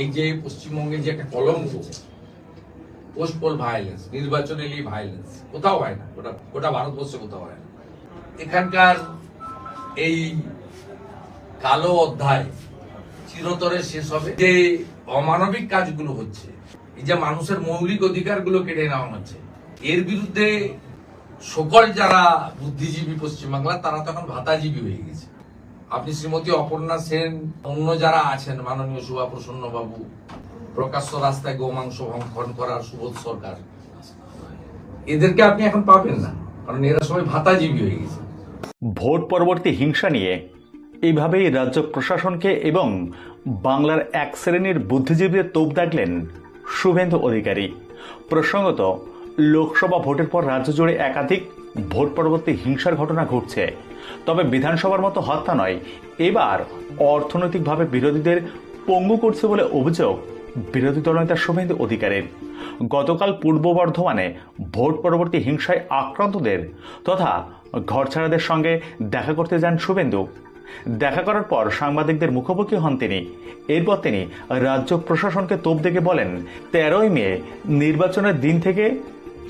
এই যে পশ্চিমবঙ্গে যে একটা কলঙ্ক পোস্ট পোল ভায়োলেন্স নির্বাচন এলেই ভায়োলেন্স কোথাও হয় না ওটা গোটা ভারতবর্ষে কোথাও হয় না। এখানকার এই কালো অধ্যায় চিরতরে শেষ হবে। যে অমানবিক কাজগুলো হচ্ছে, এই যে মানুষের মৌলিক অধিকারগুলো কেটে নেওয়া হচ্ছে, এর বিরুদ্ধে সকল যারা বুদ্ধিজীবী পশ্চিমবাংলা তারা তখন ভাতাজীবী হয়ে গেছে। আপনি শ্রীমতী অপর্ণা সেন, অন্য যারা আছেন, মাননীয় সুভা প্রসন্ন বাবু, প্রকাশ্য রাস্তায় গোমাংস ভক্ষণ করার সুবোধ সরকার, এদেরকে আপনি এখন পাবেন না, কারণ এরা সবাই ভাতাজীবী হয়ে গেছে। ভোট পরবর্তী হিংসা নিয়ে এইভাবেই রাজ্য প্রশাসনকে এবং বাংলার এক শ্রেণির বুদ্ধিজীবীদের তোপ দাগলেন শুভেন্দু অধিকারী। প্রসঙ্গত, লোকসভা ভোটের পর রাজ্য জুড়ে একাধিক ভোট পরবর্তী হিংসার ঘটনা ঘটছে। তবে বিধানসভার মতো হত্যা নয়। এবার অর্থনৈতিকভাবে বিরোধীদের পঙ্গু করছে বলে অভিযোগ বিরোধী দলনেতা শুভেন্দু অধিকারের। গতকাল পূর্ব বর্ধমানে ভোট পরবর্তী হিংসায় আক্রান্তদের তথা ঘরছাড়াদের সঙ্গে দেখা করতে যান শুভেন্দু। দেখা করার পর সাংবাদিকদের মুখোমুখি হন তিনি। এরপর তিনি রাজ্য প্রশাসনকে তোপ দেখে বলেন, তেরোই মে নির্বাচনের দিন থেকে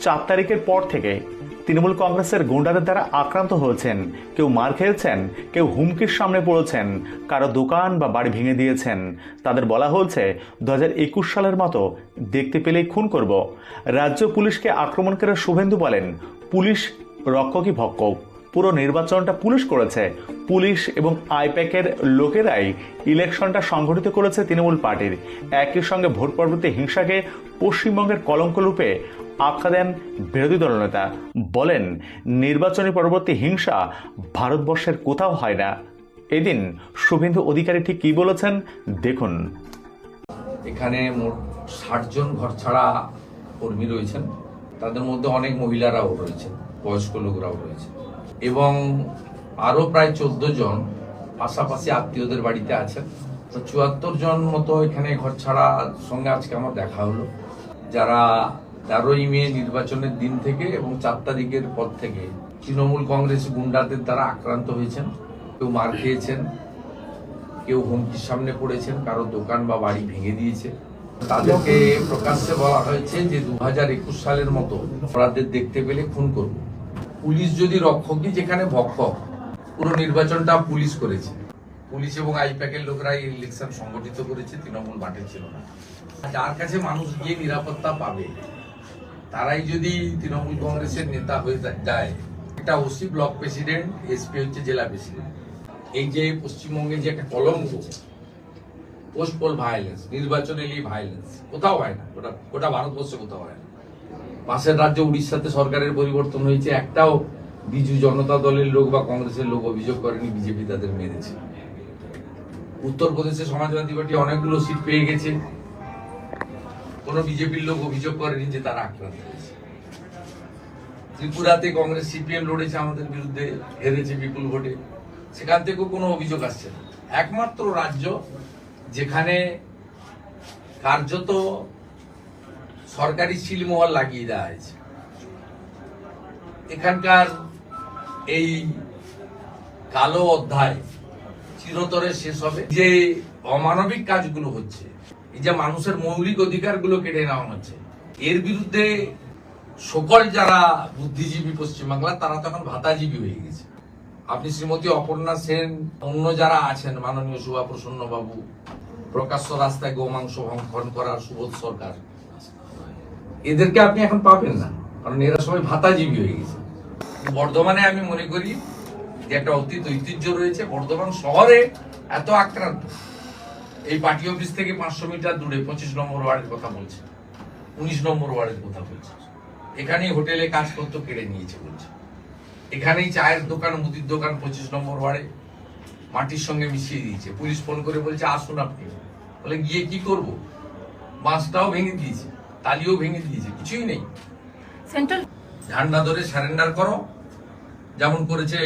চার তারিখের পর থেকে তৃণমূল কংগ্রেসের গুন্ডাদের দ্বারা আক্রান্ত হয়েছেন। কেউ মার খেয়েছেন, কেউ হুমকির সামনে পড়েছেন, কারও দোকান বা বাড়ি ভেঙে দিয়েছেন। তাদের বলা হয়েছে দু সালের মতো দেখতে পেলেই খুন করব। রাজ্য পুলিশকে আক্রমণ করে শুভেন্দু বলেন, পুলিশ রক্ষকই ভক্ষক পুরো নির্বাচনটা পুলিশ করেছে। পুলিশ এবং আইপ্যাকের লোকেরাই ইলেকশনটা সংগঠিত করেছে তৃণমূল পার্টির। একই সঙ্গে ভোট পরবর্তী হিংসাকে পশ্চিমবঙ্গের কলঙ্ক রূপে আখ্যা দেন বিরোধী দলনেতা বলেন, নির্বাচনী পরবর্তী হিংসা ভারতবর্ষের কোথাও হয় না। এদিন শুভেন্দু অধিকারী ঠিক কি বলেছেন? দেখুন। এখানে মোট ষাট জন ঘর ছাড়া কর্মী রয়েছেন। তাদের মধ্যে অনেক মহিলারাও রয়েছেন, বয়স্ক লোকরাও রয়েছে এবং আরও প্রায় চোদ্দ জন পাশাপাশি আত্মীয়দের বাড়িতে আছেন। তো চুয়াত্তর জন মতো এখানে ঘর ছাড়া সঙ্গে আজকে আমার দেখা হলো। যারা তেরোই মে নির্বাচনের দিন থেকে এবং চার তারিখের পর থেকে তৃণমূল কংগ্রেস গুন্ডাদের দ্বারা আক্রান্ত হয়েছেন। কেউ মার খেয়েছেন, কেউ হুমকির সামনে পড়েছেন, কারও দোকান বা বাড়ি ভেঙে দিয়েছে। তাদেরকে প্রকাশ্যে বলা হয়েছে যে দু হাজার একুশ সালের মতো অপরাধদের দেখতে পেলে খুন করব। পুলিশ যদি রক্ষকই, যেখানে ভক্ষক পুরো নির্বাচনটা পুলিশ করেছে। পুলিশ এবং আইপ্যাকের লোকরা এই ইলেকশন সংগঠিত করেছে, তৃণমূল মাঠে ছিল না। যার কাছে মানুষ গিয়ে নিরাপত্তা পাবে তারাই যদি তৃণমূল কংগ্রেসের নেতা হয়ে যায়, একটা ওসি ব্লক প্রেসিডেন্ট, এসপি হচ্ছে জেলা প্রেসিডেন্ট। এই যে পশ্চিমবঙ্গে যে একটা কলঙ্ক পোস্ট পোল ভায়োলেন্স নির্বাচন এলেই ভায়োলেন্স কোথাও হয় না ওটা গোটা ভারতবর্ষে কোথাও হয় না। পাশের রাজ্য উড়িষ্যাতে সরকারের পরিবর্তন হয়েছে, একটাও বিজু জনতা দলের লোক বা কংগ্রেসের লোক অভিযোগ করেনি, বিজেপি তাদের মেরেছে। উত্তরপ্রদেশে সমাজবাদী পার্টি অনেকগুলো সিট পেয়ে গেছে। কোনো বিজেপির লোক অভিযোগ করেনি যে তারা আক্রান্ত হয়েছে। ত্রিপুরাতে কংগ্রেস সিপিএম লড়েছে আমাদের বিরুদ্ধে, হেরেছে বিপুল ভোটে। সেখান থেকেও কোনো অভিযোগ আসছে না। একমাত্র রাজ্য যেখানে কার্যত সরকারি সিলমোহর লাগিয়ে দেওয়া হয়েছে। এখানকার এই কালো অধ্যায় চিরতরে শেষ হবে। যে অমানবিক কাজগুলো হচ্ছে এই যে মানুষের মৌলিক অধিকারগুলো কেটে নেওয়া হচ্ছে, এর বিরুদ্ধে সকল যারা বুদ্ধিজীবী পশ্চিমবাংলা তারা তখন ভাতাজীবী হয়ে গেছে। আপনি শ্রীমতী অপর্ণা সেন, অন্য যারা আছেন, মাননীয় সুভা প্রসন্ন বাবু প্রকাশ্য রাস্তায় গোমাংস ভক্ষণ করার সুবোধ সরকার, এদেরকে আপনি এখন পাবেন না, কারণ এরা সবাই ভাতাজীবী হয়ে গেছে। বর্ধমানে আমি মনে করি যে একটা অতীত ঐতিহ্য রয়েছে, বর্ধমান শহরে এত আক্রান্ত। এই পার্টি অফিস থেকে পাঁচশো মিটার দূরে পঁচিশ নম্বর ওয়ার্ডের কথা বলছে। উনিশ নম্বর ওয়ার্ডের কথা বলছে। এখানেই হোটেলে কাজ করতো কেড়ে নিয়েছে বলছে। এখানেই চায়ের দোকান মুদির দোকান পঁচিশ নম্বর ওয়ার্ডে মাটির সঙ্গে মিশিয়ে দিয়েছে। পুলিশ ফোন করে বলছে আসুন আপনি। বলে গিয়ে কি করব? বাঁশটাও ভেঙে দিয়েছে তালিও ভেঙে দিয়েছে কিছুই নেই। সেন্ট্রাল ঝান্ডা ধরে সারেন্ডার করো। যেমন করেছে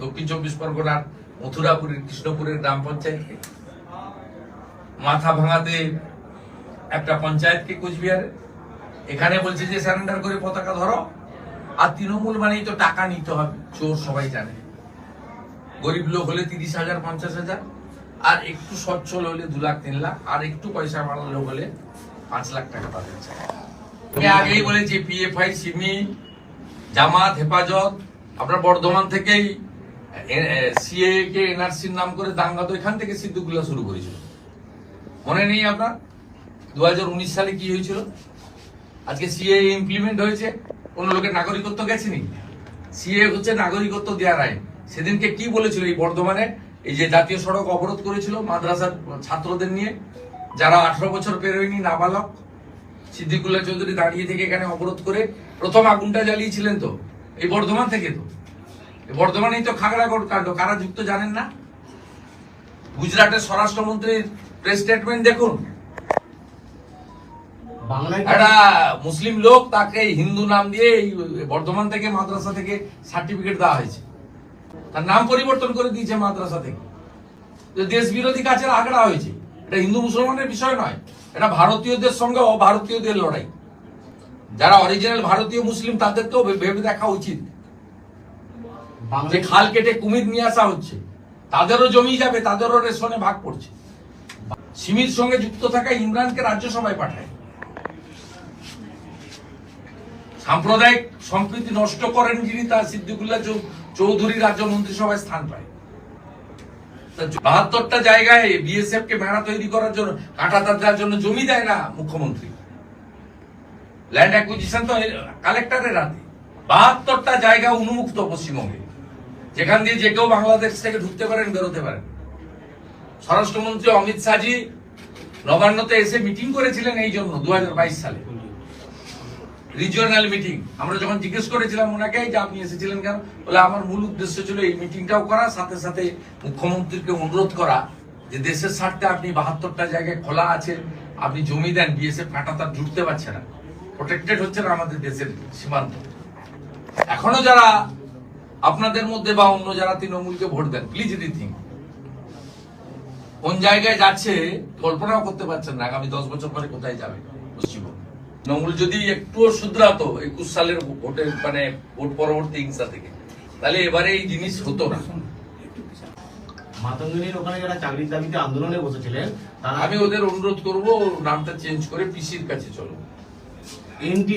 দক্ষিণ চব্বিশ পরগনার মথুরাপুরের কৃষ্ণপুরের গ্রাম পঞ্চায়েতকে। মাথা ভাঙাতে একটা পঞ্চায়েতকে কোচবিহারে, এখানে বলছে যে স্যারেন্ডার করে পতাকা ধরো, আর তৃণমূল মানেই তো টাকা নিতে হবে, চোর সবাই জানে। গরিব লোক হলে তিরিশ হাজার, পঞ্চাশ হাজার, আর একটু সচ্ছল হলে দু লাখ, তিন লাখ, আর একটু পয়সা বাড়ালো হলে পাঁচ লাখ টাকা চাই আমি আগেই বলেছি পিএফআই সিমি, জামাত, হেফাজত আপনার বর্ধমান থেকেই সিএ কে এনআরসির নাম করে দাঙ্গা তো এখান থেকে সিদ্ধুগুলা শুরু করেছিল। মনে নেই আপনার? দু হাজার উনিশ সালে কি হয়েছিল? আজকে সিএ ইমপ্লিমেন্ট হয়েছে কোন লোকের নাগরিকত্ব গেছেনি। সিএ হচ্ছে নাগরিকত্ব দেওয়ার আইন। সেদিনকে কি বলেছিল এই বর্ধমানে? এই যে জাতীয় সড়ক অবরোধ করেছিল মাদ্রাসার ছাত্রদের নিয়ে, যারা আঠারো বছর পেরোয়নি নাবালক। সিদ্দিকুল্লাহ চৌধুরী দাঁড়িয়ে থেকে এখানে অবরোধ করে প্রথম আগুনটা জ্বালিয়েছিলেন তো, এই বর্ধমান থেকে তো। বর্ধমানেই তো খাগড়া কাণ্ড। কারা যুক্ত জানেন না? গুজরাটের স্বরাষ্ট্রমন্ত্রীর প্রেস স্টেটমেন্ট দেখুন। একটা মুসলিম লোক তাকে হিন্দু নাম দিয়ে এই বর্ধমান থেকে মাদ্রাসা থেকে সার্টিফিকেট দেওয়া হয়েছে। তার নাম পরিবর্তন করে দিয়েছে মাদ্রাসা থেকে। দেশ বিরোধী কাজের আগড়া হয়েছে। এটা হিন্দু মুসলমানের বিষয় নয় এটা ভারতীয়দের সঙ্গে অভারতীয়দের লড়াই। যারা অরিজিনাল ভারতীয় মুসলিম তাদেরকেও ভেবে দেখা উচিত। যে খাল কেটে কুমির নিয়ে আসা হচ্ছে। তাদেরও জমি যাবে তাদেরও রেশনে ভাগ পড়ছে। সিমির সঙ্গে যুক্ত থাকা ইমরানকে রাজ্যসভায় পাঠায়। সাম্প্রদায়িক সম্প্রীতি নষ্ট করেন যিনি তার সিদ্দিকুল্লাহ চৌধুরী রাজ্য মন্ত্রিসভায় স্থান পায়। বাহাত্তরটা জায়গায় বিএসএফ কে মেড়া তৈরি করার জন্য কাঁটাতার দেওয়ার জন্য জমি দেয় না মুখ্যমন্ত্রী। ল্যান্ড অ্যাকুইজিশন তো কালেক্টরের হাতে। বাহাত্তরটা জায়গা উন্মুক্ত পশ্চিমবঙ্গে। যেখান দিয়ে যে কেউ বাংলাদেশ থেকে ঢুকতে পারেন, বেরোতে পারেন। স্বরাষ্ট্রমন্ত্রী অমিত শাহজি নবান্নতে এসে মিটিং করেছিলেন এই জন্য দু সালে। Regional meeting. আমরা যখন জিজ্ঞেস করেছিলাম ওনাকে যে আপনি এসেছিলেন কেন? বলে, আমার মূল উদ্দেশ্য ছিল এই মিটিংটাও করা, সাথে সাথে মুখ্যমন্ত্রীকে অনুরোধ করা যে দেশের স্বার্থে আপনি বাহাত্তরটা জায়গায় খোলা আছে, আপনি জমি দেন, বিএসএফ তার জুটতে পারছে না। প্রোটেক্টেড হচ্ছে না আমাদের দেশের সীমান্ত। এখনও যারা আপনাদের মধ্যে বা অন্য যারা তৃণমূলকে ভোট দেন প্লিজ রিথিং কোন জায়গায় যাচ্ছে কল্পনাও করতে পারছেন না আগামী দশ বছর পরে কোথায় যাবে পশ্চিমবঙ্গ? তৃণমূল যদি একটুও শুধরাতো একুশ সালের ভোটের মানে ভোট পরবর্তী হিংসা থেকে তাহলে এবারে এই জিনিস হতো না। মাতঙ্গিনীর ওখানে যারা চাকরির দাবিতে আন্দোলনে বসেছিলেন আমি ওদের অনুরোধ করব নামটা চেঞ্জ করে পিসির কাছে চলো। এনটি